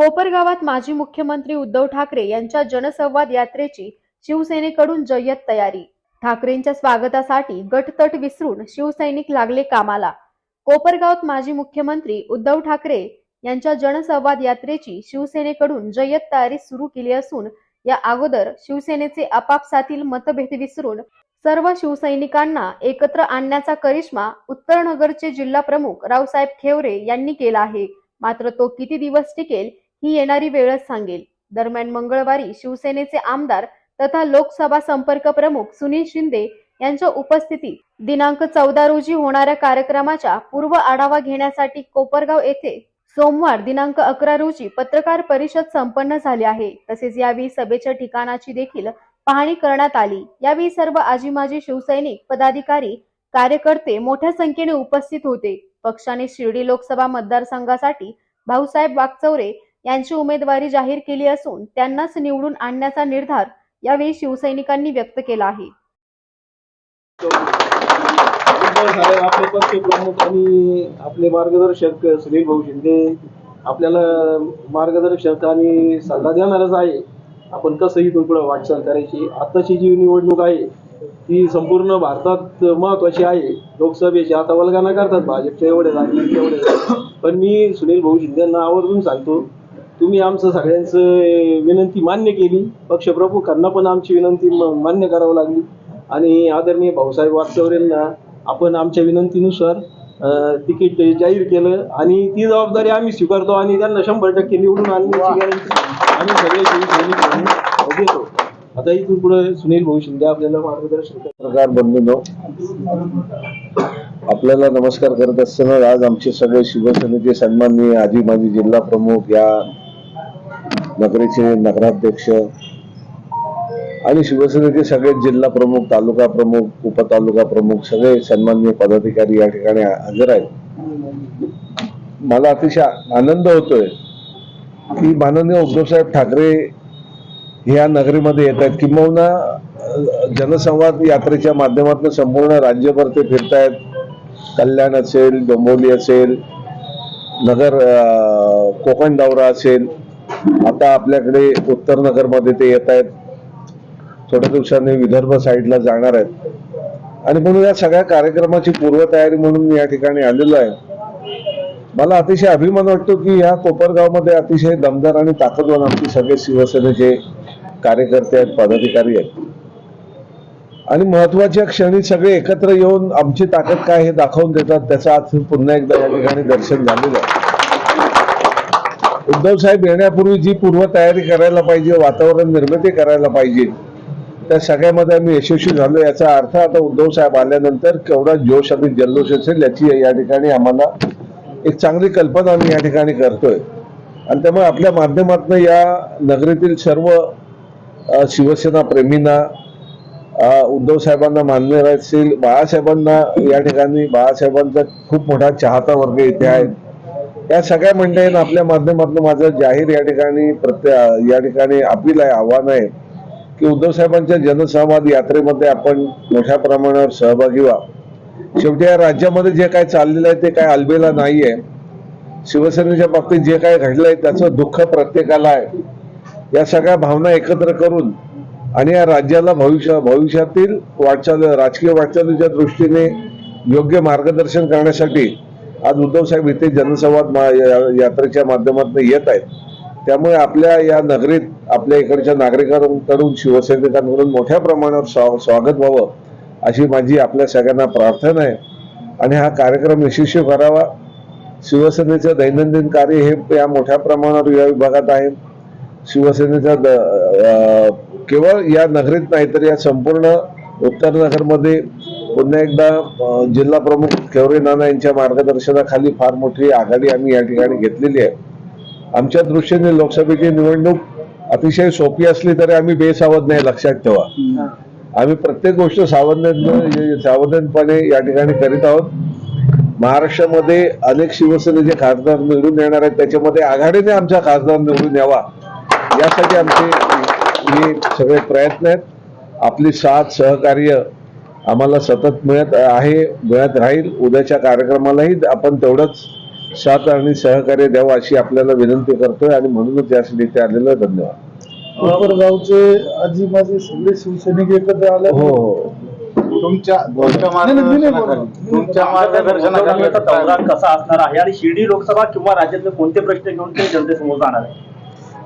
कोपरगावात माजी मुख्यमंत्री उद्धव ठाकरे यांच्या जनसंवाद यात्रेची शिवसेनेकडून जय्यत तयारी. ठाकरेंच्या स्वागतासाठी गटतट विसरून शिवसैनिक लागले कामाला. कोपरगावात माजी मुख्यमंत्री उद्धव ठाकरे यांच्या जनसंवाद यात्रेची शिवसेनेकडून जय्यत तयारी सुरू केली असून या अगोदर शिवसेनेचे आपापसातील मतभेद विसरून सर्व शिवसैनिकांना एकत्र आणण्याचा करिश्मा उत्तरनगरचे जिल्हा प्रमुख रावसाहेब खेवरे यांनी केला आहे. मात्र तो किती दिवस टिकेल ही येणारी वेळच सांगेल. दरम्यान मंगळवारी शिवसेनेचे आमदार तथा लोकसभा संपर्क प्रमुख सुनील शिंदे यांच्या उपस्थितीत दिनांक चौदा रोजी होणाऱ्या कार्यक्रमाच्या पूर्व आढावा घेण्यासाठी कोपरगाव येथे सोमवार दिनांक अकरा रोजी पत्रकार परिषद संपन्न झाली आहे. तसेच यावेळी सभेच्या ठिकाणाची देखील पाहणी करण्यात आली. यावेळी सर्व आजी माजी शिवसैनिक पदाधिकारी कार्यकर्ते मोठ्या संख्येने उपस्थित होते. पक्षाने शिर्डी लोकसभा मतदारसंघासाठी भाऊसाहेब वागचौरे यांची उमेदवारी जाहीर केली असून त्यांनाच निवडून आणण्याचा निर्धार यावेळी शिवसैनिकांनी व्यक्त केला आहे. आपले पक्ष प्रमुख आणि आपले मार्गदर्शक सुनील भाऊ शिंदे आपल्याला मार्गदर्शक आणि सल्ला देणारच आहे. आपण कसं इथून पुढे वाटचाल करायची? आताची जी निवडणूक आहे ती संपूर्ण भारतात महत्वाची आहे. लोकसभेची आता वल्गाना करतात भाजपचे एवढे लागले तेवढे पण मी सुनील भाऊ शिंदेना आवर्जून सांगतो तुम्ही आमचं सगळ्यांचं विनंती मान्य केली. पक्षप्रमुखांना पण आमची विनंती मान्य करावं लागली. आणि आदरणीय भाऊसाहेब वागचौरेंना आपण आमच्या विनंतीनुसार तिकीट जाहीर केलं. आणि ती जबाबदारी आम्ही स्वीकारतो आणि त्यांना शंभर टक्के निवडून आणण्याची गॅरंटी आम्ही सगळे देतो आता इथून पुढे सुनील भाऊ शिंदे आपल्याला मार्गदर्शन प्रकार पत्रकार बंधूंनो. आपल्याला नमस्कार करत असताना आज आमचे सगळे शिवसेनेचे सन्माननीय आजी माजी जिल्हा प्रमुख या नगरीचे नगराध्यक्ष आणि शिवसेनेचे सगळे जिल्हा प्रमुख तालुका प्रमुख उपतालुका प्रमुख सगळे सन्माननीय पदाधिकारी या ठिकाणी हजर आहेत. मला अतिशय आनंद होतोय की माननीय उद्धवसाहेब ठाकरे ह्या नगरीमध्ये येत आहेत. किंबहुना जनसंवाद यात्रेच्या माध्यमातून संपूर्ण राज्यभर ते फिरतायत. कल्याण असेल डोंबोली असेल नगर कोकण दौरा असेल. आता आपल्याकडे उत्तर नगरमध्ये ते येत आहेत. थोड्या दिवसांनी विदर्भ साईडला जाणार आहेत. आणि म्हणून या सगळ्या कार्यक्रमाची पूर्वतयारी म्हणून मी या ठिकाणी आलेलो आहे. मला अतिशय अभिमान वाटतो की या कोपरगावमध्ये अतिशय दमदार आणि ताकदवान आमचे सगळे शिवसेनेचे कार्यकर्ते आहेत पदाधिकारी आहेत. आणि महत्त्वाच्या क्षणी सगळे एकत्र येऊन आमची ताकद काय हे दाखवून देतात त्याचं आज पुन्हा एकदा या ठिकाणी दर्शन झालेलं आहे. उद्धव साहेब येण्यापूर्वी जी पूर्व तयारी करायला पाहिजे वातावरण निर्मिती करायला पाहिजे त्या सगळ्यामध्ये आम्ही यशस्वी झालो. याचा अर्थ आता उद्धव साहेब आल्यानंतर केवढा जोश आणि जल्लोष असेल याची या ठिकाणी आम्हाला एक चांगली कल्पना आम्ही या ठिकाणी करतोय. आणि त्यामुळे आपल्या माध्यमातून या नगरीतील सर्व शिवसेना प्रेमींना उद्धव साहेबांना मान्य असतील बाळासाहेबांना या ठिकाणी बाळासाहेबांचा खूप मोठा चाहता वर्ग इथे आहे या सगळ्या मंडळींना आपल्या माध्यमातून माझं जाहीर या ठिकाणी प्रत्ये या ठिकाणी अपील आहे आव्हान आहे की उद्धव साहेबांच्या जनसंवाद यात्रेमध्ये आपण मोठ्या प्रमाणावर सहभागी व्हा. शेवटी या राज्यामध्ये जे काय चाललेलं आहे ते काय अलबेला नाहीये. शिवसेनेच्या बाबतीत जे काय घडलंय त्याचं दुःख प्रत्येकाला आहे. या सगळ्या भावना एकत्र करून आणि या राज्याला भविष्य भविष्यातील वाटचाल राजकीय वाटचालीच्या दृष्टीने योग्य मार्गदर्शन करण्यासाठी आज उद्धव साहेब इथे जनसंवाद मा- या- यात्रेच्या माध्यमातून येत आहेत. त्यामुळे आपल्या या नगरीत आपल्या इकडच्या नागरिकांकडून शिवसैनिकांकडून मोठ्या प्रमाणावर स्वा- स्वागत व्हावं अशी माझी आपल्या सगळ्यांना प्रार्थना आहे. आणि हा कार्यक्रम यशस्वी करावा. शिवसेनेचं दैनंदिन कार्य हे या मोठ्या प्रमाणावर या विभागात आहे. शिवसेनेचा द- केवळ या नगरीत नाही तर या संपूर्ण उत्तर नगरमध्ये पुन्हा एकदा जिल्हा प्रमुख केवरे नाना यांच्या मार्गदर्शनाखाली फार मोठी आघाडी आम्ही या ठिकाणी घेतलेली आहे. आमच्या दृष्टीने लोकसभेची निवडणूक अतिशय सोपी असली तरी आम्ही बेसावध नाही लक्षात ठेवा. आम्ही प्रत्येक गोष्ट सावधान सावधानपणे या ठिकाणी करीत आहोत. महाराष्ट्रामध्ये अनेक शिवसेनेचे खासदार निवडून येणार आहेत त्याच्यामध्ये आघाडीने आमचा खासदार निवडून यावा यासाठी आमचे हे सगळे प्रयत्न आहेत. आपली साथ सहकार्य आम्हाला सतत मिळत आहे मिळत राहील. उद्याच्या कार्यक्रमालाही आपण तेवढंच साथ आणि सहकार्य द्यावं अशी आपल्याला विनंती करतोय आणि म्हणूनच यासाठी इथे आलेलं. धन्यवाद. कोपरगावचे आजी माझे सगळे शिवसैनिक एकत्र आले. हो हो. तुमच्या तुमच्या मार्गदर्शनाखाली. तुमच्या मार्गदर्शनाखाली उद्धव दौरा कसा असणार आहे आणि शिर्डी लोकसभा किंवा राज्यातले कोणते प्रश्न घेऊन ते जनतेसमोर जाणार आहे?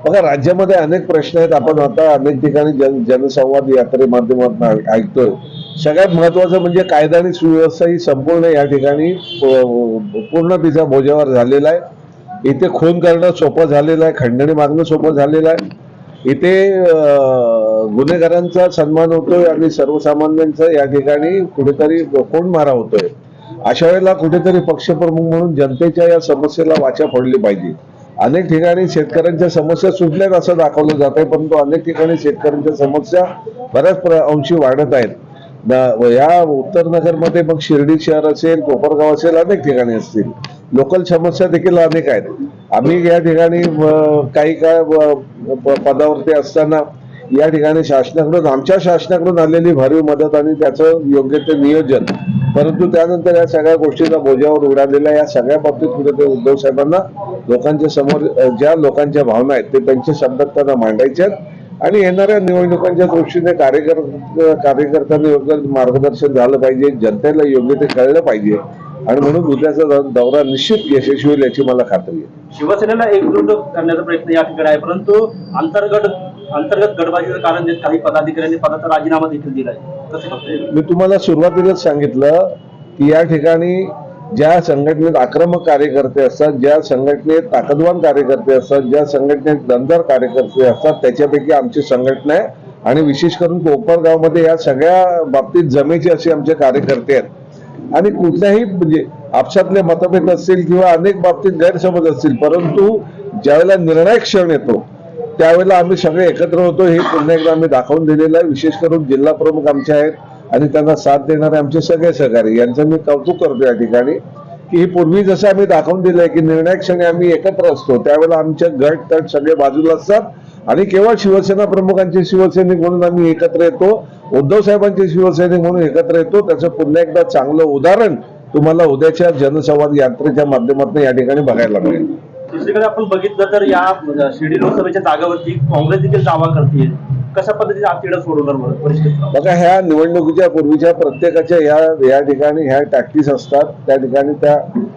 बघा राज्यामध्ये अनेक प्रश्न आहेत. आपण आता अनेक ठिकाणी जन जनसंवाद यात्रे माध्यमातून ऐकतोय. सगळ्यात महत्वाचं म्हणजे कायदा आणि सुव्यवस्था ही संपूर्ण या ठिकाणी पूर्ण तिच्या बोजावर झालेला आहे. इथे खून करणं सोपं झालेलं आहे खंडणी मागणं सोपं झालेलं आहे. इथे गुन्हेगारांचा सन्मान होतोय आणि सर्वसामान्यांचा या ठिकाणी कुठेतरी कोण मारा होतोय. अशा वेळेला कुठेतरी पक्षप्रमुख म्हणून जनतेच्या या समस्येला वाचा फोडली पाहिजे. अनेक ठिकाणी शेतकऱ्यांच्या समस्या सुटल्यात असं दाखवलं जात आहे परंतु अनेक ठिकाणी शेतकऱ्यांच्या समस्या बऱ्याच प्र- अंशी वाढत आहेत. या उत्तर नगरमध्ये मग शिर्डी शहर असेल कोपरगाव असेल अनेक ठिकाणी असतील. लोकल समस्या देखील अनेक आहेत. आम्ही या ठिकाणी काही काळ पदावरती असताना या ठिकाणी शासनाकडून आमच्या शासनाकडून आलेली भरीव मदत आणि त्याचं योग्य ते नियोजन परंतु त्यानंतर या सगळ्या गोष्टीचा बोजावर उडालेल्या या सगळ्या बाबतीत कुठे उद्धव साहेबांना लोकांच्या समोर ज्या लोकांच्या भावना आहेत ते त्यांच्या शब्दात त्यांना मांडायच्या आहेत. आणि येणाऱ्या निवडणुकांच्या दृष्टीने कार्यकर कार्यकर्त्यांना योग्य मार्गदर्शन झालं पाहिजे जनतेला योग्य ते कळलं पाहिजे. आणि म्हणून उद्याचा दौरा निश्चित यशस्वी होईल याची मला खात्री आहे. शिवसेनेला एकजूट करण्याचा प्रयत्न या ठिकाणी आहे परंतु अंतर्गत अंतर्गत गडबाजीचं कारण देत काही पदाधिकाऱ्यांनी पदाचा राजीनामा देखील दिलाय मी तुम्हाला सुरुवातीलाच सांगितलं की या ठिकाणी ज्या संघटनेत आक्रमक कार्यकर्ते असतात ज्या संघटनेत ताकदवान कार्यकर्ते असतात ज्या संघटनेत दमदार कार्यकर्ते असतात त्याच्यापैकी आमची संघटना आहे. आणि विशेष करून कोपरगावमध्ये या सगळ्या बाबतीत जमेचे असे आमचे कार्यकर्ते आहेत. आणि कुठल्याही म्हणजे आपसातले मतभेद असतील किंवा अनेक बाबतीत गैरसमज असतील परंतु ज्यावेळेला निर्णायक क्षण येतो त्यावेळेला आम्ही सगळे एकत्र होतो. हे पुन्हा एकदा आम्ही दाखवून दिलेलं आहे. विशेष करून जिल्हा प्रमुख आमचे आहेत. आणि त्यांना साथ देणारे आमचे सगळे सहकारी. यांचं मी कौतुक करतो या ठिकाणी की ही पूर्वी जसं आम्ही दाखवून दिलंय की निर्णायक क्षणी आम्ही एकत्र असतो त्यावेळेला आमचे गट तट सगळे बाजूला असतात. आणि केवळ शिवसेना प्रमुखांचे शिवसैनिक म्हणून आम्ही एकत्र येतो उद्धव साहेबांचे शिवसैनिक म्हणून एकत्र येतो. त्याचं पुन्हा एकदा चांगलं उदाहरण तुम्हाला उद्याच्या जनसंवाद यात्रेच्या माध्यमातून या ठिकाणी बघायला मिळेल. दुसरीकडे आपण बघितलं तर या म्हणजे शिर्डी लोकसभेच्या जागेवरती काँग्रेस देखील दावा करते कशा पद्धतीने आपल्याला सोडवणार बघा ह्या निवडणुकीच्या पूर्वीच्या प्रत्येकाच्या या या ठिकाणी ह्या टॅक्टिस असतात. त्या ठिकाणी त्या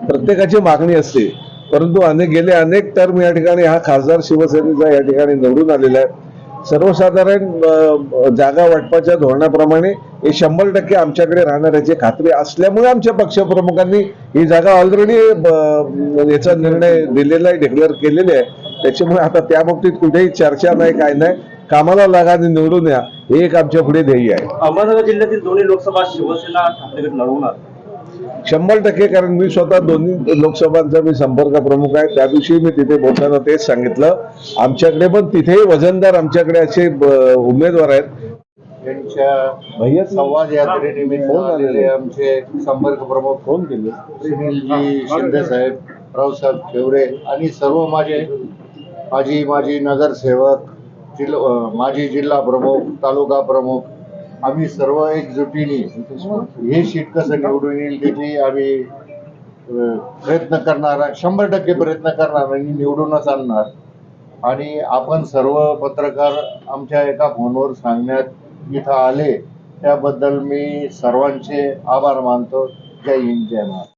प्रत्येकाची मागणी असते. परंतु अनेक गेले अनेक टर्म या ठिकाणी हा खासदार शिवसेनेचा या ठिकाणी निवडून आलेला आहे. सर्वसाधारण जागा वाटपाच्या धोरणाप्रमाणे हे शंभर टक्के आमच्याकडे राहणार याची खात्री असल्यामुळे आमच्या पक्षप्रमुखांनी ही जागा ऑलरेडी याचा निर्णय दिलेला आहे डिक्लेअर केलेले आहे. त्याच्यामुळे आता त्या बाबतीत कुठेही चर्चा नाही काय नाही. कामाला लागा आणि निवडून या. हे एक आमच्या पुढे ध्येय आहे. अहमदनगर जिल्ह्यातील दोन्ही लोकसभा शिवसेना ठाकरेगट लढवणार. शंभर टक्के कारण मी स्वतः दोन्ही लोकसभांचा मी संपर्क प्रमुख आहे. त्या दिवशी मी तिथे बोलताना तेच सांगितलं. आमच्याकडे पण तिथेही वजनदार आमच्याकडे असे उमेदवार आहेत. यांच्या भैया संवाद यात्रेनिमित्त आलेले. आलेले आमचे संपर्क प्रमुख फोन केले. सुनीलजी शिंदे साहेब रावसाहेब ठेवरे आणि सर्व माझे माजी माजी नगरसेवक जिल्हा माजी जिल्हा प्रमुख तालुका प्रमुख आम्ही सर्व एकजुटीने हे शीट कसं निवडून येईल त्याची आम्ही प्रयत्न करणार शंभर टक्के प्रयत्न करणार आणि निवडूनच आणणार. आणि आपण सर्व पत्रकार आमच्या एका फोनवर सांगण्यात इथं आले त्याबद्दल मी सर्वांचे आभार मानतो. जय हिंद जय महाराज